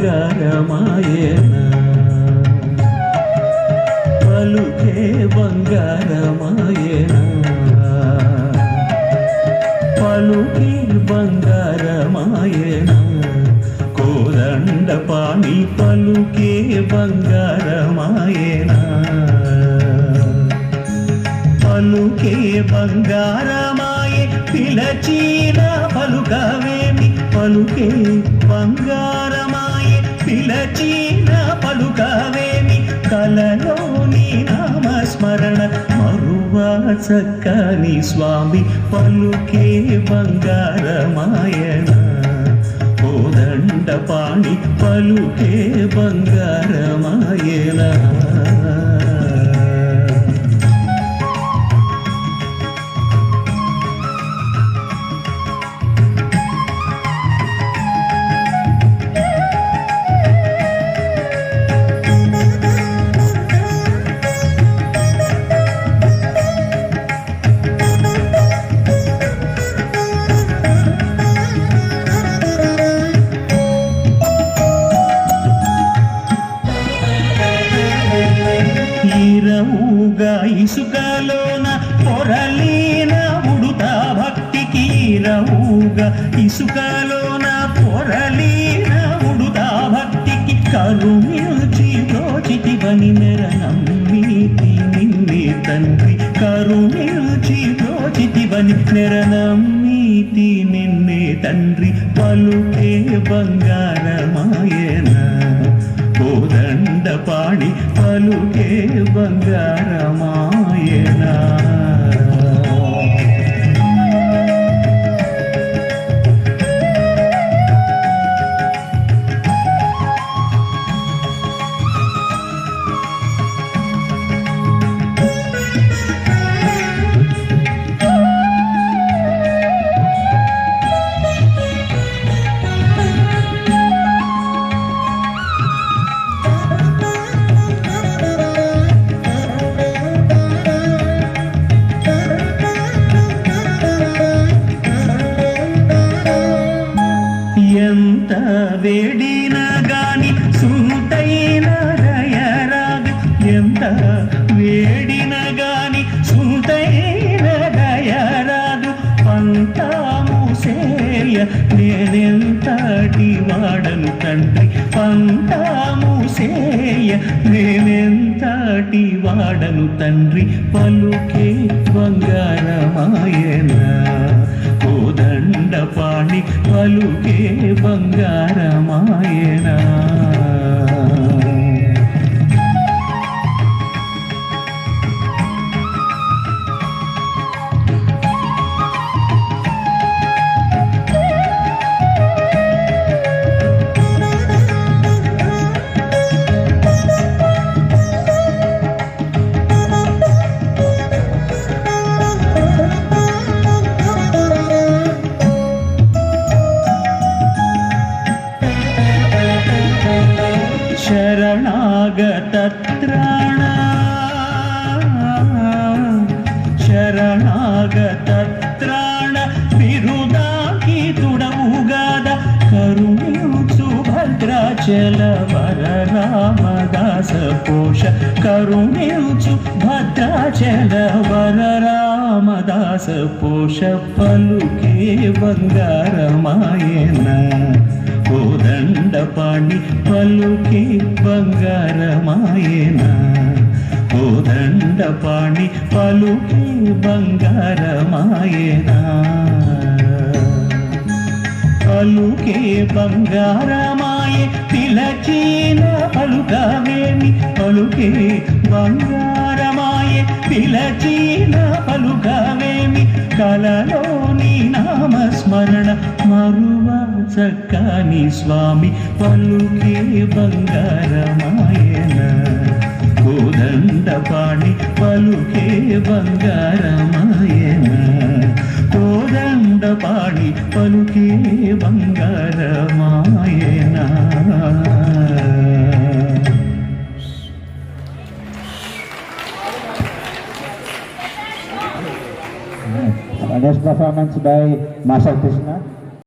బంగారమాయన? పలుకే బంగారమాయన? పలుకి బంగారమాయన? కోదండ పాణి పలుకే బంగారమాయన? పలుకే బంగారమాయే పిలచీన పలుకవేమి? పలుకే బంగార చక్కని స్వామి పలుకే బంగారమాయన? కోదండ పాణి పలుకే బంగారమా? ఈరవుగా ఇసుకలోన పొరలీన ఉడుతా భక్తికి రవుగా ఇసుకలోన పొరలీన ఉడుతా భక్తికి కరుమిల్చి దోచితివని మెర నమ్మితి నిన్నే తండ్రి. కరుమిల్చి దోచితివని నెర నమ్మితి నిన్నే తండ్రి. పలుకే బంగారమాయన. కోదండ పలుకే బంగారమాయనా. నేనెంతటి వాడను తండ్రి? పంట మూసేయ నేనెంతటి వాడను తండ్రి? పలుకే బంగారమాయన ఓ దండపాణి పలుకే బంగారమాయనా జగత్రాణ బిరుదాకీతుడవుగాద కరుణించు భద్రాచల వర రామదాస పోష కరుణించు భద్రాచల వర రామదాస పోష పలుకే బంగారమాయన. కోదండపాణి పలుకే బంగారమాయనా. కోదండ పాణి పలుకి బంగారమాయన? పలుకే బంగారమాయే పిలచీన పలుకవేమి పలుకే బంగారమాయే పిలచీన పలుకవేమి కలలో నీ నామస్మరణ మరువ చక్కని స్వామి. పలుకే బంగారమాయనా? కోదండ పాణి పలుకే బంగారమాయన కోదండ పాణి పలుకే బంగారమాయనా Next performance by Marshal Krishna.